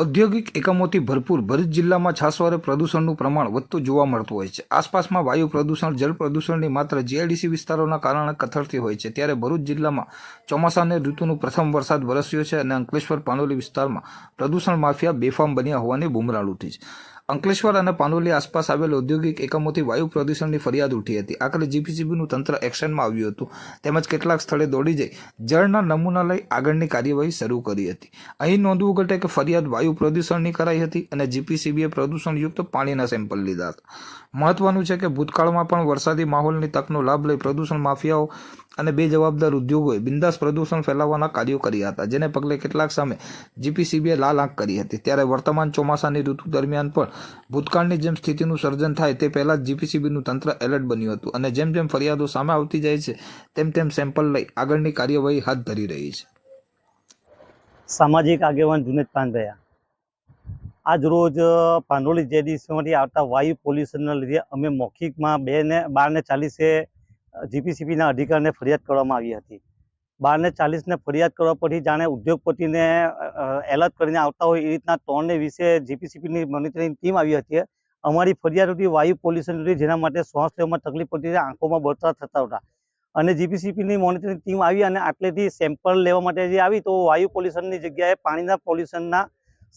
ઔદ્યોગિક એકમોથી ભરપૂર ભરૂચ જિલ્લામાં છાસવારે પ્રદૂષણનું પ્રમાણ વધતું જોવા મળતું હોય છે. આસપાસમાં વાયુ પ્રદૂષણ, જળ પ્રદૂષણની માત્ર જીઆઈડીસી વિસ્તારોના કારણે કથળતી હોય છે. ત્યારે ભરૂચ જિલ્લામાં ચોમાસાની ઋતુનો પ્રથમ વરસાદ વરસ્યો છે અને અંકલેશ્વર, પાનોલી વિસ્તારમાં પ્રદૂષણ માફિયા બેફામ બન્યા હોવાની બુમરાળ ઉઠી છે. અંકલેશ્વર અને પાનોલી આસપાસ આવેલ ઔદ્યોગિક એકમોથી વાયુ પ્રદૂષણની ફરિયાદ ઉઠી હતી. આખરે જીપીસીબીનું તંત્ર એક્શનમાં આવ્યું હતું. તેમજ કેટલાક સ્થળે દોડી જઈ જળના નમૂના લઈ આગળની કાર્યવાહી શરૂ કરી હતી. અહીં નોંધવું ઘટે કે ફરિયાદ વાયુ પ્રદૂષણની કરાઈ હતી અને જીપીસીબીએ પ્રદૂષણયુક્ત પાણીના સેમ્પલ લીધા હતા. મહત્વનું છે કે ભૂતકાળમાં પણ વરસાદી માહોલની તકનો લાભ લઈ પ્રદૂષણ માફિયાઓ અને બે જવાબદાર ઉદ્યોગોએ બિંદાસ પ્રદૂષણ ફેલાવવાના કાર્યો કર્યા હતા, જેને પગલે કેટલાક સામે જીપીસીબીએ લાલ આંખ કરી હતી. ત્યારે વર્તમાન ચોમાસાની ઋતુ દરમિયાન પણ ભૂતકાળની જેમ સ્થિતિનું સર્જન થાય તે પહેલાં જ જીપીસીબીનું તંત્ર એલર્ટ બન્યું હતું અને જેમ જેમ ફરિયાદો સામે આવતી જાય છે, તેમ તેમ સેમ્પલ લઈ આગળની કાર્યવાહી હાથ ધરી રહી છે. સામાજિક આગેવાન જુનેદ પાંદયા આજ રોજ પાંડોલી જેડીસીમાંથી આવતા વાયુ પોલ્યુશનના લીધે અમે મૌખિકમાં બે ને બાર ને ચાલીસે જીપીસીપીના અધિકારીને ફરિયાદ કરવામાં આવી હતી. બારને ચાલીસને ફરિયાદ કરવા પછી જાણે ઉદ્યોગપતિને એલર્ટ કરીને આવતા હોય એ રીતના ત્રણને વિશે જીપીસીપીની મોનિટરિંગ ટીમ આવી હતી અમારી ફરિયાદ હતી વાયુ પોલ્યુશન હતી જેના માટે શ્વાસ લેવામાં તકલીફ પડતી હતી, આંખોમાં બળતરા થતા હતા. અને જીપીસીપીની મોનિટરિંગ ટીમ આવી અને આટલેથી સેમ્પલ લેવા માટે જે આવી તો વાયુ પોલ્યુશનની જગ્યાએ પાણીના પોલ્યુશનના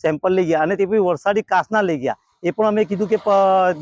સેમ્પલ લઈ ગયા અને તે બી વરસાદી કાસના લઈ ગયા. એ પણ અમે કીધું કે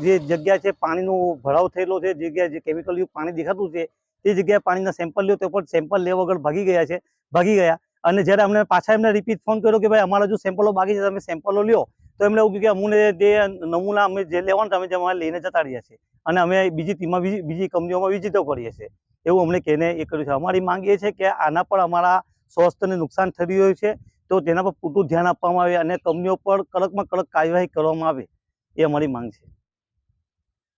જે જગ્યા છે પાણીનો ભરાવ થયેલો છે, જે જગ્યાએ જે કેમિકલ યુક્ત પાણી દેખાતું છે, તે જગ્યાએ પાણીના સેમ્પલ લ્યો. તો પણ સેમ્પલ લેવા વગર ભાગી ગયા છે, ભાગી ગયા. અને જ્યારે અમને પાછા એમને રિપીટ ફોન કર્યો કે, ભાઈ, અમારા જો સેમ્પલો બાકી છે, તમે સેમ્પલો લ્યો. તો એમને એવું કે, અમને જે નમૂના અમે જે લેવાનું અમે જે અમારે લઈને જતા રહ્યા છે અને અમે બીજી ટીમમાં, બીજી કંપનીઓમાં વિજિતો કરીએ છીએ. એવું અમને કહીને એ કર્યું છે. અમારી માંગ એ છે કે, આના પર અમારા સ્વાસ્થ્યને નુકસાન થઈ રહ્યું છે, તો તેના પર પૂરતું ધ્યાન આપવામાં આવે અને કંપનીઓ પર કડકમાં કડક કાર્યવાહી કરવામાં આવે. એ અમારી માંગ છે.